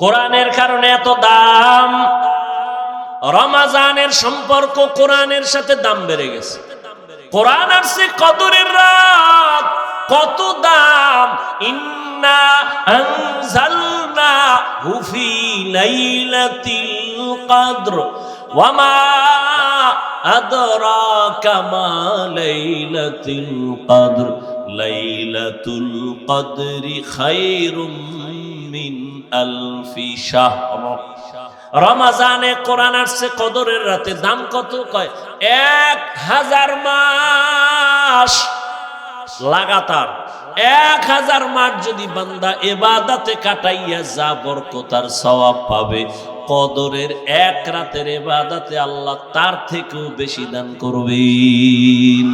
কোরআনের কারণে এত দাম। রমাজানের সম্পর্ক কোরআনের সাথে দাম বেড়ে গেছে। কোরআন আসছে কদরের রাত। কত দাম। ইন্না আনজালনা হুফি লাইলাতিল কদর। ওয়ামা আদরাকা মা লাইলাতুল কদর। লাইলাতুল কদরি খায়রুম মিন আলফি রমাজানে কোরআন আসছে কদরের রাতে। দাম কত? কয়, এক হাজার মাস লাগাতার। এক হাজার মাস যদি বান্দা এবাদাতে কাটাইয়া যা বরকতার সওয়াব পাবে, কদরের এক রাতের এবাদাতে আল্লাহ তার থেকেও বেশি দান করবেন।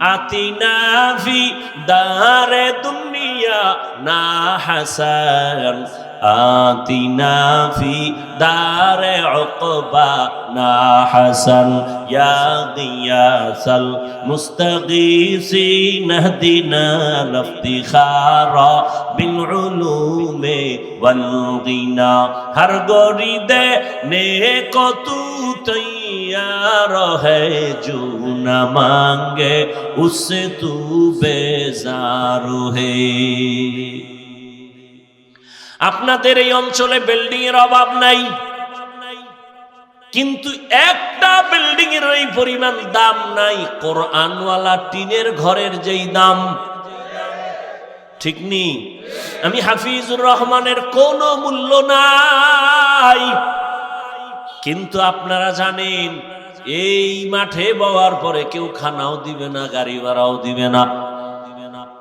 আতিনা ফি দারে দুনিয়া না হাসান। আতিনা ফি দারে উকবা না হাসান। ইয়া গিয়াসাল মুস্তাগীসিন হদিনা লফতিখারা বিল উলুমে ওয়াল গিনা। হর গরিদে নে কতু तैयार है जो न मांगे उससे तू बेजार है আপনাদের এই অঞ্চলে বিল্ডিং এর অভাব নাই কিন্তু একটা বিল্ডিং এর এই পরিমাণ দাম নাই কোরআনওয়ালা টিনের ঘরের যেই দাম ঠিক নি আমি হাফিজুর রহমানের কোনো মূল্য নাই কিন্তু আপনারা জানেন, এই মাঠে বওয়ার পরে কেউ খানাও দিবে না, গাড়ি ভাড়াও দিবে না।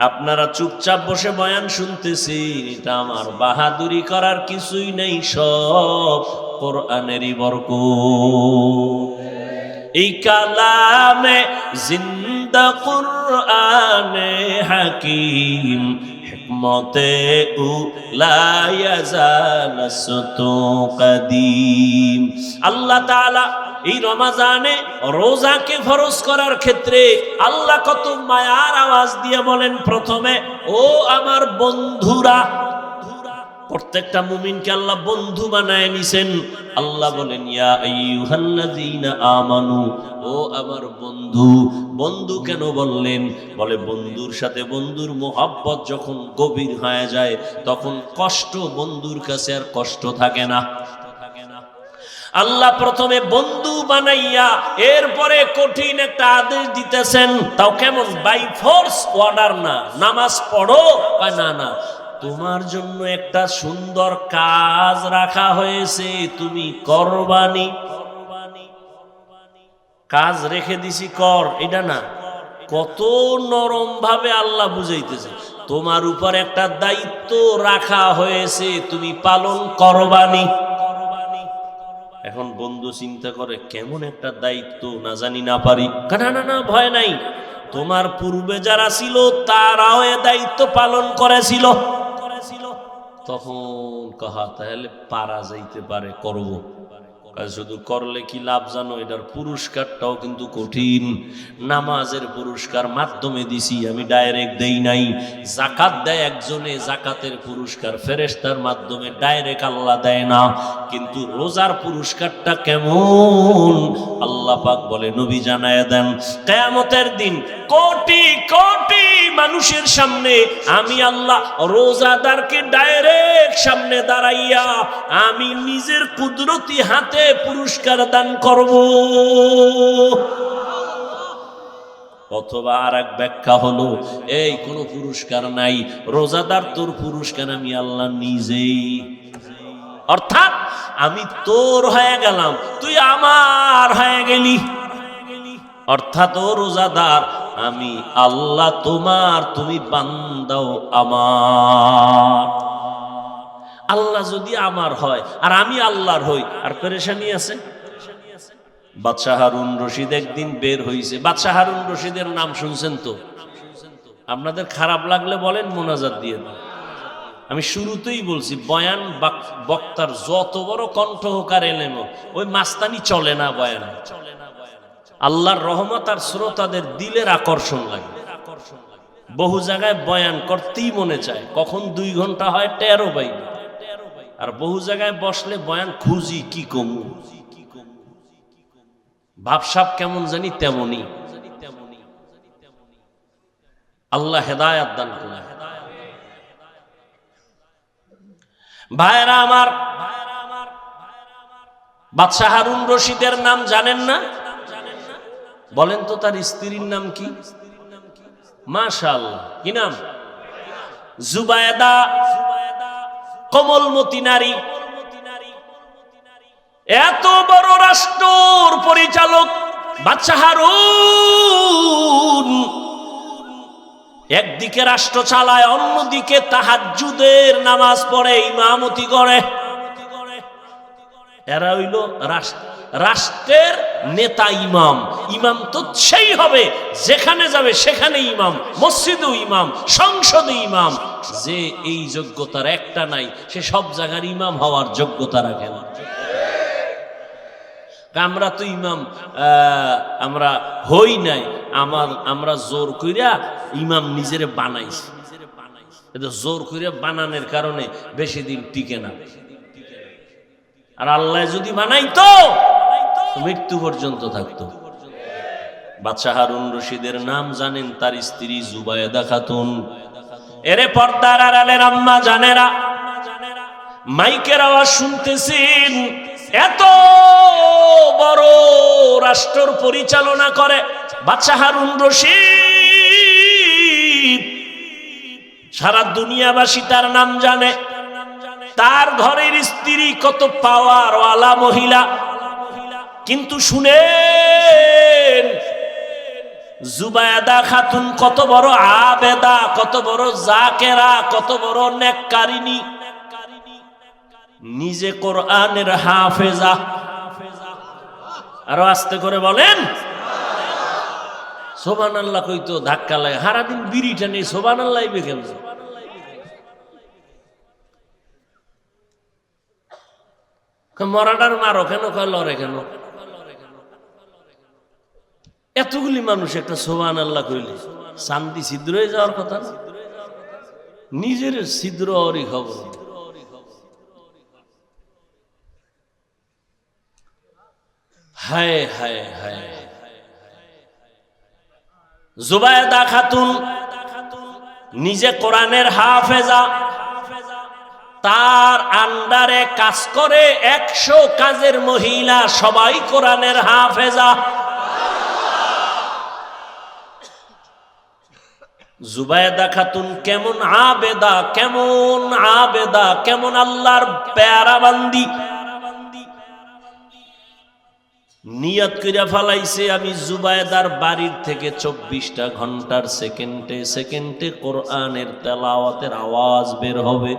আপনারা চুপচাপ বসে বয়ান শুনতেছেন, এটা আমার বাহাদুরি করার কিছুই নেই, সব কোরআনেরই বরক এই কালামে জিন্দা কোরআনে হাকিম লায়াজালাসতু কদিম। আল্লাহ তাআলা এই রমাজানে রোজাকে ফরজ করার ক্ষেত্রে আল্লাহ কত মায়ার আওয়াজ দিয়ে বলেন, প্রথমে, ও আমার বন্ধুরা প্রত্যেকটা মুমিনকে আল্লাহ বন্ধু বানায় নিছেন। আল্লাহ বলেন, ইয়া আইয়ুহাল্লাযীনা আমানু, ও আমার বন্ধু বন্ধু কেন বললেন? বলে, বন্ধুর সাথে বন্ধুর মোহাব্বত যখন গভীর হয়ে যায়, তখন কষ্ট বন্ধুর কাছে আর কষ্ট থাকে না। আল্লাহ প্রথমে বন্ধু বানাইয়া এরপরে কঠিন একটা আদেশ দিতেছেন। তাও কেমন? বাই ফোর্স অর্ডার না। নামাজ পড়ো না না তোমার জন্য একটা সুন্দর কাজ রাখা হয়েছে, তুমি করবানি। কাজ রেখে দিছি, কর, এটা না। কত নরম ভাবে আল্লাহ বুঝাইতেছে। তোমার উপর একটা দায়িত্ব রাখা হয়েছে, তুমি পালন করবানি। এখন বন্ধু চিন্তা করে, কেমন একটা দায়িত্ব, না জানি না পারি। না না না, ভয় নাই। তোমার পূর্বে যারা ছিল, তারাও এ দায়িত্ব পালন করেছিল। তখন কাহা তাহলে পারা যাইতে পারে করব। শুধু করলে কি লাভ জানো? এটার পুরস্কারটাও কিন্তু কঠিন। নামাজের পুরস্কার মাধ্যমে দিছি, আমি ডাইরেক্ট দেই নাই। জাকাত দেয় একজনে, জাকাতের পুরস্কার ফেরেস্তার মাধ্যমে ডাইরেক্ট আল্লাহ দেয় না। কিন্তু রোজার পুরস্কারটা কেমন? আল্লাহ পাক বলে, নবী জানায় দেন, কেয়ামতের দিন কোটি কোটি মানুষের সামনে আমি আল্লাহ রোজাদারকে ডাইরেক্ট সামনে দাঁড়াইয়া আমি নিজের কুদরতি হাতে পুরস্কার দান করব। অথবা আর এক ব্যাখ্যা হলো, এই কোনো পুরস্কার নাই, রোজাদার তোর পুরস্কার আমি আল্লাহ নিজেই। অর্থাৎ আমি তোর হয়ে গেলাম, তুই আমার হয়ে গেলি। অর্থাৎ ও রোজাদার, আমি আল্লাহ তোমার, তুমি বান্দাও আমার। আল্লাহ যদি আমার হয়, আর আমি আল্লাহর হই, আর পেরেশানি আছে? বাদশাহ হারুন রশিদ একদিন বের হইছে। বাদশাহ হারুন রশিদের নাম শুনছেন তো? আপনাদের খারাপ লাগলে বলেন, মোনাজাত দিয়ে দেন। আমি শুরুতেই বলছি, বয়ান বক্তার যত বড় কণ্ঠ হোক আর এলেন, ওই মাস্তানি চলে না বয়ান। আল্লাহর রহমত আর শ্রোতাদের দিলের আকর্ষণ লাগে। বহু জায়গায় বয়ান করতেই মনে চায়। কখন দুই ঘণ্টা হয় টেরো পাই আর বহু জায়গায় বসলে বয়ান, খুঁজি, কি কমু? ভাবসাব কেমন জানি তেমনই। আল্লাহ হেদায়াত দান করুন। ভাইরা আমার, বাদশাহ হারুন রশিদের নাম জানেন না? বলেন তো তার স্ত্রীর নাম কি? মাশাল কি নাম? জুবায়দা। কমলমতি নারী। এত বড় রাষ্ট্রর পরিচালক হারুন। একদিকে রাষ্ট্র চালায়, অন্যদিকে তাহাজুদের নামাজ পড়ে, ইমামতি করে। এরা হইল রাষ্ট্র। রাষ্ট্রের নেতা ইমাম। ইমাম তো সেই হবে, যেখানে যাবে সেখানে ইমাম মসজিদেও ইমাম, সংসদে ইমাম। যে এই যোগ্যতার একটা নাই, সে সব জায়গার ইমাম হওয়ার যোগ্যতা রাখে না। আমরা তো ইমাম আমরা হই নাই। আমার, আমরা জোর কইরা ইমাম নিজের বানাইছি। এটা জোর কইরা বানানোর কারণে বেশি দিন টিকে না। আর আল্লাহ যদি বানাইতো মৃত্যু পর্যন্ত থাকতো। বাদশাহ হারুন রশিদের নাম জানেন, তার স্ত্রী জুবায়েদা খাতুন। এরে পর্দার আড়ালের আম্মা জানেরা, মাইকের আওয়াজ শুনতেছেন, এত বড় রাষ্ট্র পরিচালনা করে বাচ্চা হারুন রশিদ। সারা দুনিয়াবাসী তার নাম জানে। তার ঘরের স্ত্রী কত পাওয়ার ওয়ালা মহিলা। কিন্তু শুনেন, জুবায়দা খাতুন কত বড় আবেদা, কত বড় জাকেরা, কত বড় নেককারিনী নিজে কোরআনের হাফেজা। আরও আস্তে করে বলেন। সোবান আল্লাহ কইতো ধাক্কা লাগে, সারাদিন বিড়িটা নেই সোবান আল্লাহ কেমন? মরাটার মারো কেন লড়ে কেন? এতগুলি মানুষ একটা সোবান আল্লাহ কইলে, শান্তি ছিদ্র হয়ে যাওয়ার কথা নিজের ছিদ্র অরি খবর। হায় হায় হায়। জুবায়দা খাতুন নিজে কোরআনের হাফেজা, তার আন্ডারে কাজ করে একশো কাজের মহিলা সবাই কোরআনের হাফেজা। জুবায়দা খাতুন কেমন আবেদা কেমন আবেদা, কেমন আল্লাহর প্যারাবান্দি। নিয়ত কইরা ফালাইছে, আমি জুবায়দার বাড়ির থেকে চব্বিশটা ঘণ্টার সেকেন্ডে সেকেন্ডে কোরআনের তেলাওয়াতের আওয়াজ বের হবে।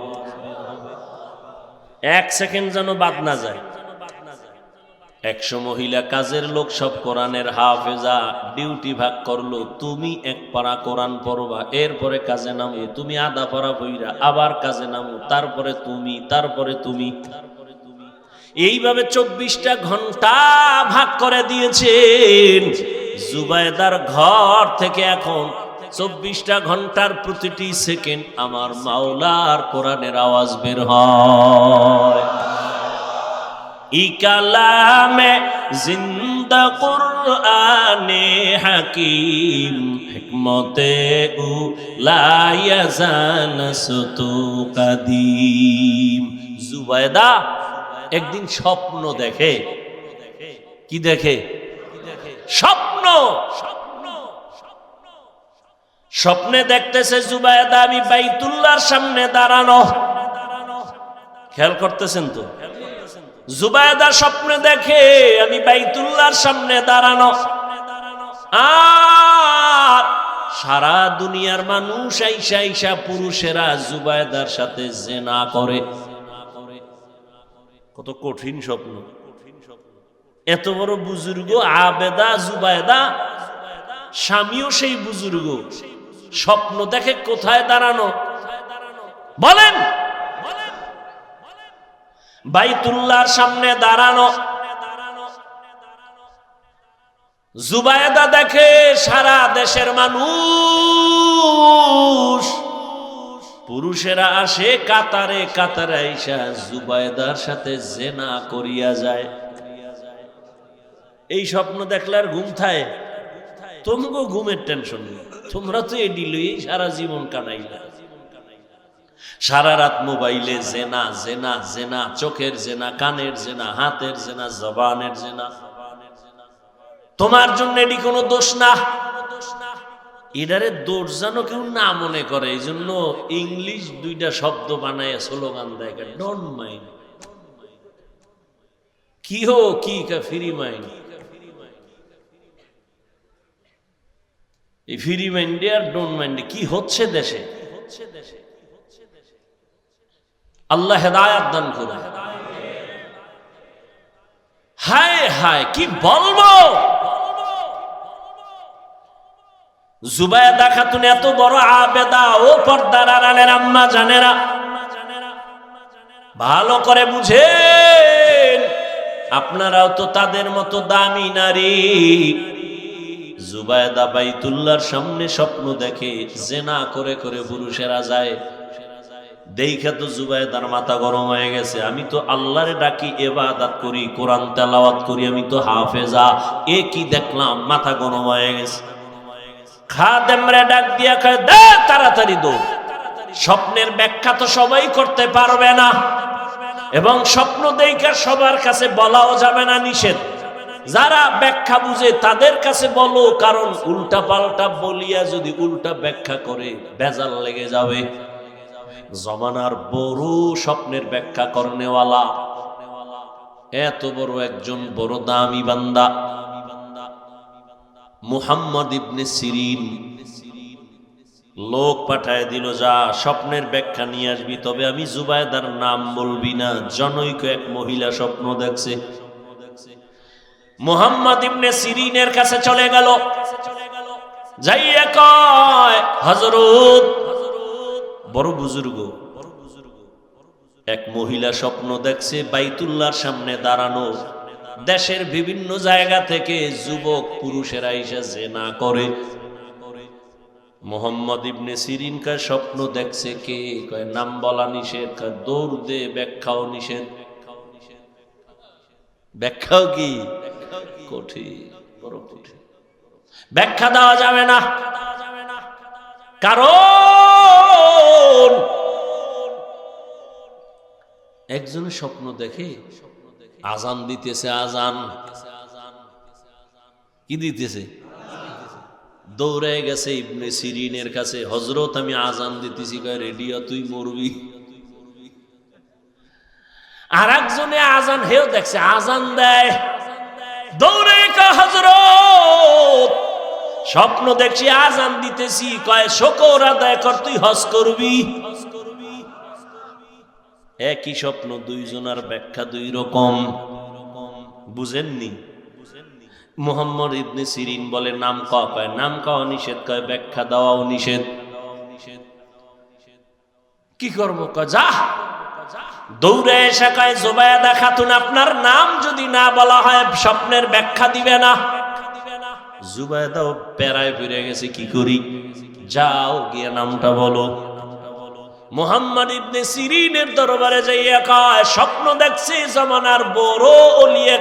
এক সেকেন্ড যেন বাদ না যায়। একশো মহিলা কাজের লোক সব কোরআনের হাফেজা, ডিউটি ভাগ করল, তুমি এক পারা কোরআন পড়বা, এরপরে কাজে নামো, তুমি আধা পারা বইরা, আবার কাজে নামো, তারপরে তুমি তারপরে তুমি। এইভাবে চব্বিশটা ঘণ্টা ভাগ করে দিয়েছেন জুবায়দার ঘর থেকে এখন। চব্বিশটা ঘণ্টার প্রতিটি সেকেন্ড আমার মাওলার কোরআনের আওয়াজ বের হয়। ই কালামে জিন্দা কুরআনে হাকিম, হিকমতে উ লায়াজান সুতু কাদিম। জুবায়দা একদিন স্বপ্ন দেখে। কি দেখে? স্বপ্ন! স্বপ্নে দেখতেছে জুবায়দা আমি বাইতুল্লাহর সামনে দাঁড়ানো। খেয়াল করতেছেন তো? জুবায়দা স্বপ্নে দেখে, আমি বাইতুল্লাহর সামনে দাঁড়ানো। আর সারা দুনিয়ার মানুষ আইসা আইসা পুরুষেরা জুবায়দার সাথে জেনা করে। কত কঠিন স্বপ্ন। এত বড় বুজুর্গ, আবেদা, জুবায়দা, স্বামীও সেই বুজুর্গ। স্বপ্ন দেখে কোথায় দাঁড়ানো? বলেন! বাইতুল্লাহর সামনে দাঁড়ানো। জুবায়দা দেখে সারা দেশের মানুষ, পুরুষেরা আসে কাতারে কাতারে আইসা জুবায়দার সাথে জেনা করিয়া যায়। এই স্বপ্ন দেখলে আর ঘুম থায়। তোমাকে ঘুমের টেনশন তোমরা তো এডি লই সারা জীবন কাটাইলা। সারা রাত মোবাইলে জেনা জেনা জেনা, চোখের জেনা, কানের জেনা, হাতের জেনা, জবানের জেনা। তোমার জন্য এটি কোনো দোষ না। এটারে দোষ যেন কেউ না মনে করে এই জন্য ইংলিশ দুইটা শব্দ বানায়, স্লোগান দেয় মাইন্ড কি হো, কি মাইন্ড এই মাইন্ডে আর ডোন্ট মাইন্ডে কি হচ্ছে দেশে? আল্লাহ হেদায়াত দান করুন হায় হায়, কি বলব? জুবায়দা খাতুন এত বড় আবেদা, ও পর্দার আড়ালের আম্মা জানেরা। ভালো করে বুঝেন, আপনারাও তো তাদের মতো দামি নারী। জুবায়দা বাইতুল্লার সামনে স্বপ্ন দেখে, জেনা করে করে পুরুষেরা যায়। দেখে তো জুবায়দার মাথা গরম হয়ে গেছে। আমি তো আল্লাহরে ডাকি, এবাদাত করি, কোরআন তেলাওয়াত করি, আমি তো হাফেজা। এ কি দেখলাম? মাথা গরম হয়ে গেছে। খাদেমরে ডাক দিয়া খায় দে, তাড়াতাড়ি দৌড়। স্বপ্নের ব্যাখ্যা তো সবাই করতে পারবে না। এবং স্বপ্ন দেইকার সবার কাছে বলাও যাবে না নিষেধ। যারা ব্যাখ্যা বুঝে তাদের কাছে বলো, কারণ উল্টা পাল্টা বলিয়া যদি উল্টা ব্যাখ্যা করে, বেজাল লেগে যাবে। জমানার বড় স্বপ্নের ব্যাখ্যা করনেওয়ালা। এত বড় একজন বড় দামি বান্দা। মুহাম্মদ ইবনে সিরিন। লোক পাঠায় দিল, যা, স্বপ্নের ব্যাখ্যা নিয়ে আসবি, তবে আমি জুবায়দার নাম বলবি না। জনৈক এক মহিলা স্বপ্ন দেখছে। মুহাম্মদ ইবনে সিরিনের কাছে চলে গেল। যাইয়া কয় হজরত বড় বুজুর্গ। এক মহিলা স্বপ্ন দেখছে বাইতুল্লাহর সামনে দাঁড়ানো। দেশের বিভিন্ন জায়গা থেকে যুবক পুরুষেরা এসে জেনা করে। মোহাম্মদ ইবনে সিরিন কার স্বপ্ন দেখছে কে? কয়, নাম বলা নিষেধ দৌড় দে, ব্যাখ্যাও নিষেধ। ব্যাখ্যাও কি? কঠিন, বড় কঠিন। ব্যাখ্যা দেওয়া যাবে না। কারণ একজনের স্বপ্ন দেখে, আজান দিতেছে আজান। কি দিতেছে? দৌড়ে গেছে ইবনে সিরিনের কাছে হজরত আমি আজান দিতেছি। কয়, রেডিও, তুই মরবি। আর একজনে আজান হেও দেখছে, আজান দেয়। দৌড়ে হজরত স্বপ্ন দেখছি, আজান দিতেছি, কয়, শকর আদায় কর, তুই হজ করবি? একই স্বপ্ন, দুইজনার ব্যাখ্যা দুই রকম। বুঝেননি? মোহাম্মদ ইবনে সিরিন বলে, নাম কয়, নাম কওয়া নিষেধ, কয়, ব্যাখ্যা দেওয়াও নিষেধ। কি করব কয় যা। দৌড়ে এসে কয়, জোবায়দা খাতুন, আপনার নাম যদি না বলা হয়, স্বপ্নের ব্যাখ্যা দিবে না। জুবায়দাও প্যারায় ফিরে গেছে, কি করি? যাও গিয়ে নামটা বলো। মোহাম্মদ ইবনে সিরিনের দরবারে স্বপ্ন দেখছি জমানার বড়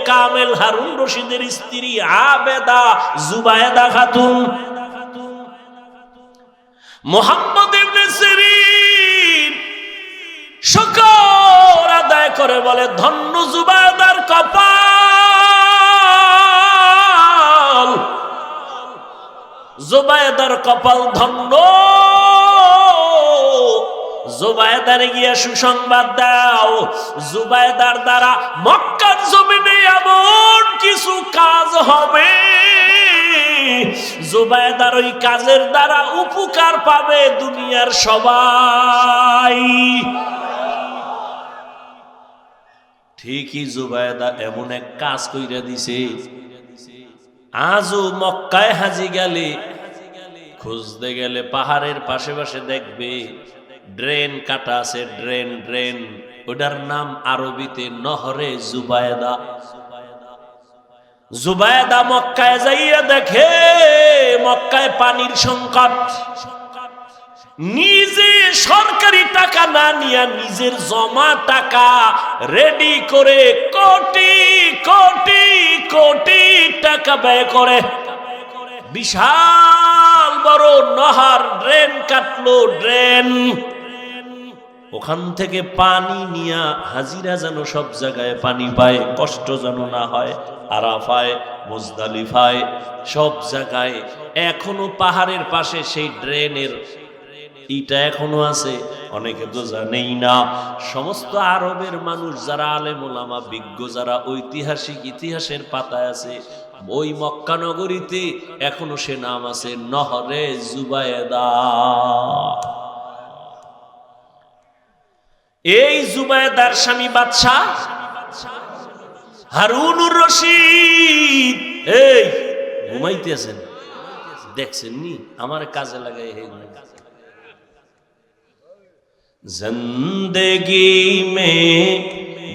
কামেল হারুন রশিদের স্ত্রী আবেদা জুবায়দা খাতুন। মোহাম্মদ ইবনে সিরিন আদায় করে বলে, ধন্য জুবায়দার জুবায়দার কপাল ধন্য। জুবায়দার গিয়া সুসংবাদ দাও। জুবায়দার দ্বারা মক্কার জমিনে এমন কিছু কাজ হবে। জুবায়দার ওই কাজের দ্বারা উপকার পাবে দুনিয়ার সবাই। ঠিকই জুবায়দা এমন এক কাজ কইরা দিছে। আজও মক্কায় হাজি গেলে খুঁজতে গেলে পাহাড়ের পাশে পাশে দেখবে। ড্রেন কাটা আছে, ড্রেন ড্রেন। ওটার নাম আরবিতে নহরে জুবায়দা। জুবায়দা মক্কায় যাইয়া দেখে, মক্কায় পানির সংকট। নিজে সরকারি টাকা না নিয়ে নিজের জমা টাকা রেডি করে কোটি কোটি কোটি টাকা ব্যয় করে। বিশাল বড় নহর ড্রেন কাটলো, ড্রেন। ওখান থেকে পানি নিয়া হাজিরা যেন সব জায়গায় পানি পায়, কষ্ট যেন না হয়, আরাফায়, মুজদালিফায়, সব জায়গায়। এখনও পাহাড়ের পাশে সেই ড্রেনের ইটা এখনও আছে, অনেকে তো জানেই না। সমস্ত আরবের মানুষ, যারা আলেম ওলামা বিজ্ঞ, যারা ঐতিহাসিক ইতিহাসের পাতায় আছে ওই মক্কা নগরীতে এখনও সে নাম আছে নহরে জুবায়দা। এই জুবায়দার স্বামী বাদশাহ হারুনুর রশিদ। এই, ঘুমাইতেছেন। দেখছেন নি আমার কাজে লাগাই হে জিন্দগি মে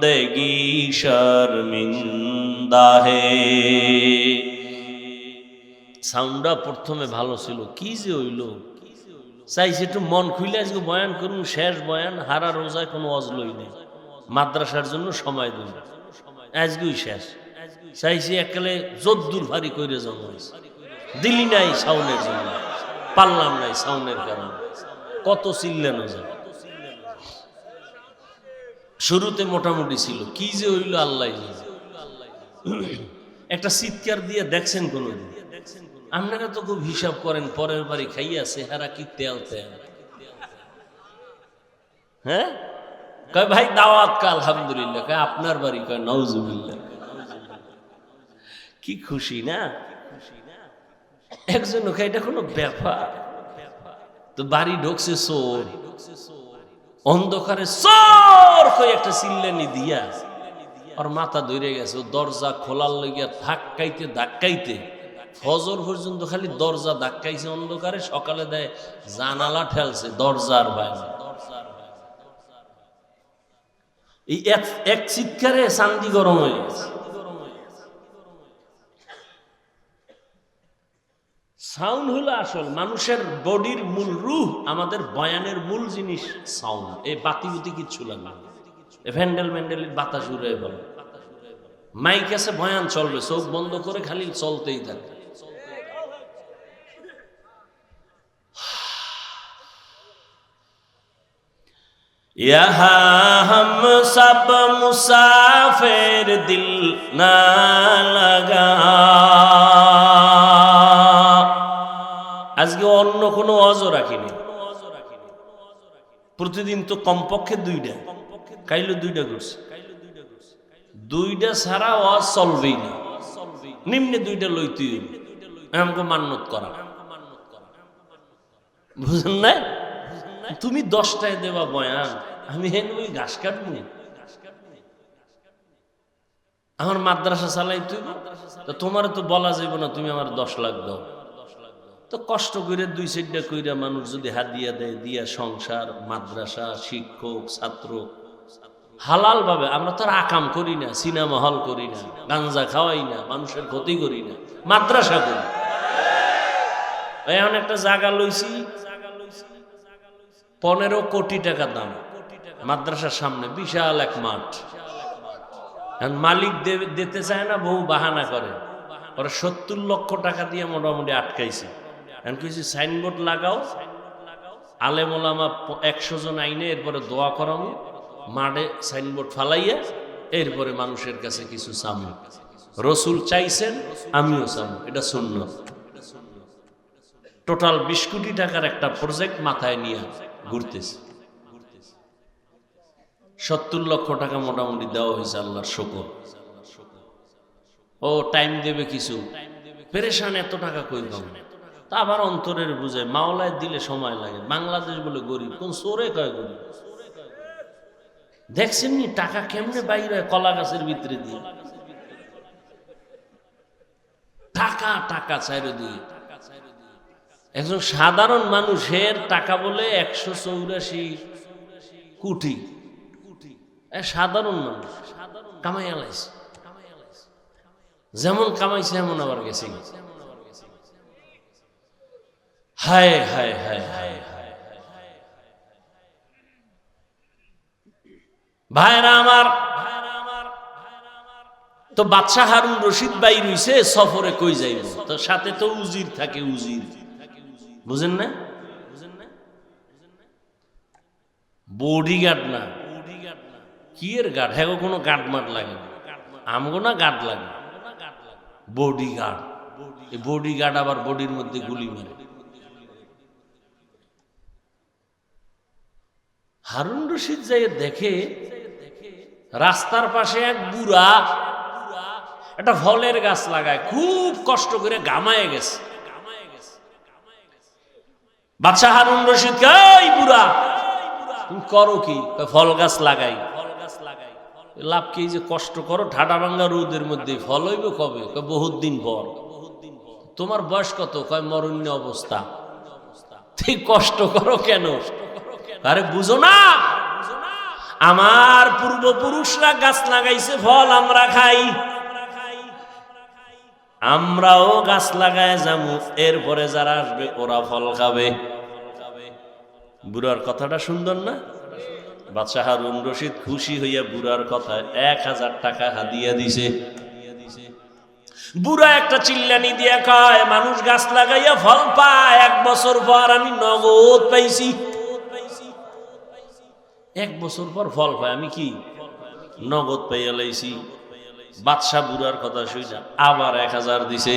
বন্দেগি শর্মিন্দা হে সাউন্ডটা প্রথমে ভালো ছিল। কি যে হইল? চাইছে একটু মন খুলে আজকে বয়ান করুন, শেষ বয়ান, হারা রোজায় কোনো অজলই নেই। মাদ্রাসার জন্য সময় দিন আজকেই শেষ। চাইছি এককালে যদ্দুর ভারী করে জন্ম দিলি নাই সাউনের জন্য। পারলাম নাই সাউনের কারণে। কত চিল্লানো যায়। শুরুতে মোটামুটি ছিল। কি যে হইল আল্লাহ একটা চিৎকার দিয়ে দেখছেন কোনদিন? আপনারা তো খুব হিসাব করেন, পরের বাড়ি খাইয়া চেহারা কি তেল তেল। হ্যাঁ? কয়, ভাই, দাওয়াত কা আলহামদুলিল্লাহ। কয়, আপনার বাড়ি। কয় নওজুবিল্লাহ কি খুশি না? একজন এটা কোনো ব্যাপার। তো বাড়ি ঢুকছে চোর। অন্ধকারে চোর কই একটা চিল্লানি দিয়া আর মাথা ধরে গেছে দরজা খোলার লইয়া ধাক্কাইতে ধাক্কাইতে ফজর পর্যন্ত খালি দরজা ধাক্কাইছে, অন্ধকারে সকালে দেয় জানালা ঠেলছে দরজার বাইরে এই এক- চিৎকারে চান্দি গরম হয়ে গেছে। সাউন্ড হলো আসল মানুষের বডির মূল রুহ আমাদের বয়ানের মূল জিনিস সাউন্ড এই বাতি বুতি কিচ্ছু লাগবে না। এ ভ্যান্ডেল ম্যান্ডেলের বাতাস উড়ে বলে মাইক আছে বয়ান চলবে চোখ বন্ধ করে খালি চলতেই থাকে यहाँ हम सब मुसाफिर दिल ना लगा আজকে অন্য কোনো অজ রাখিনি। প্রতিদিন তো কমপক্ষে দুইটা। কাইলো দুইটা করছে। দুইটা ছাড়া অজ চলবেই না। নিম্নে দুইটা হইবে। আমাকে মান্যত করা। বুঝেন না তুমি দশটায় দেবা বয়ান, আমি হেন ওই ঘাস কাটবো? আমার মাদ্রাসা চালাই তুই তোমার তো বলা যাইব না, তুমি আমার দশ লাখ দাও। তো কষ্ট করে দুই সাইডটা কইরা মানুষ যদি হাদিয়া দেয়, দিয়া সংসার, মাদ্রাসা, শিক্ষক, ছাত্র হালাল ভাবে আমরা তো আর আকাম করি না, সিনেমা হল করি না, গাঞ্জা খাওয়াই না, মানুষের ক্ষতি করি না, মাদ্রাসা করি। এখন একটা জায়গা লইছি, পনেরো কোটি টাকা দাম, মাদ্রাসার সামনে বিশাল এক মাঠ। মালিক দে- দিতে চায় না বহু বাহানা করে। ওরা সত্তর লক্ষ টাকা দিয়ে মোটামুটি আটকাইছে। এখন কিছু সাইনবোর্ড লাগাও। আলেমোলামা একশো জন আইনে এরপরে দোয়া করামো মাঠে সাইনবোর্ড ফালাইয়া এরপরে মানুষের কাছে কিছু চামু। রসুল চাইছেন, আমিও চামু। এটা শূন্য টোটাল বিশ কোটি টাকার একটা প্রজেক্ট মাথায় নিয়ে ঘুরতেছে। সত্তর লক্ষ টাকা মোটামুটি দেওয়া হয়েছে আল্লাহর শকর। ও টাইম দেবে কিছু। পেরেশান এত টাকা কই পাবো? তা আবার অন্তরের বুঝে মাওলায় দিলে সময় লাগে। বাংলাদেশ বলে গরিব, কোন সোরে কয় গরিব? দেখছেন নি, টাকা কেমনে বাইরে কলা গাছের ভিতরে দিয়ে। টাকা টাকা চাইরে দিয়ে। একজন সাধারণ মানুষের টাকা বলে একশো চৌরাশি কোটি। সাধারণ মানুষ কামাই আলাইছে যেমন কামাইছে, এমন আবার গেছে। হায় হায় হায় হায় ভাইরা আমার, তো বাদশাহ হারুন রশিদ বাই রইছে, সফরে কই যাইব? তো সাথে তো উজির থাকে, উজির। বুঝেন না? বডি গার্ড না। কি এর গার্ড? হ্যাঁ কোনো গার্ড মাট লাগে আমগো না গার্ড লাগে? বডি গার্ড বডি গার্ড আবার বডির মধ্যে গুলি মারে। হারুন রশিদ যাই দেখে, রাস্তার পাশে এক বুড়া, একটা ফলের গাছ লাগায়, খুব কষ্ট করে গামায় গেছে। বাদশা হারুন রশিদ এই বুড়া, তুমি করো কি? ফল গাছ লাগাই। লাভ কি? যে কষ্ট করো, ঠাডা ভাঙ্গা রোদের মধ্যে ফল হইব কবে? বহুত দিন পর। তোমার বয়স কত? কয় মরণ্য অবস্থা। কষ্ট করো কেন? আরে বুঝো না, আমার পূর্বপুরুষরা গাছ লাগাইছে, ফল আমরা খাই। আমরাও গাছ লাগায় যাব এরপরে যারা আসবে, ওরা ফল খাবে। বুড়ার কথাটা সুন্দর না? বাদশাহ হারুন রশিদ খুশি হইয়া বুড়ার কথায় এক হাজার টাকা হাদিয়া দিছে। বুড়া একটা চিল্লানি দিয়া কয়, মানুষ গাছ লাগাইয়া ফল পায়, এক বছর পর আমি নগদ পাইছি। এক বছর পর ফল পায়। আমি কি? নগদ পাইয়া লাইছি। বাদশাহ বুড়ার কথা শুইনা, আবার এক হাজার দিছে।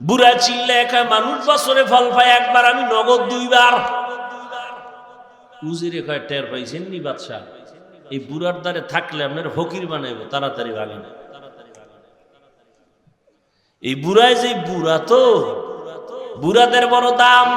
বুড়া চিল্লা একা মানুষ বছরে ফল পায়, একবার আমি নগদ দুইবার। উজিরে কয়, টের পাইছেন নি বাদশাহ? এই বুড়ার দ্বারে থাকলে আপনার ফকির বানাইব, তাড়াতাড়ি ভাগে না এই বুড়ায় যে বুড়া তো, বুড়াদের বড় দাম।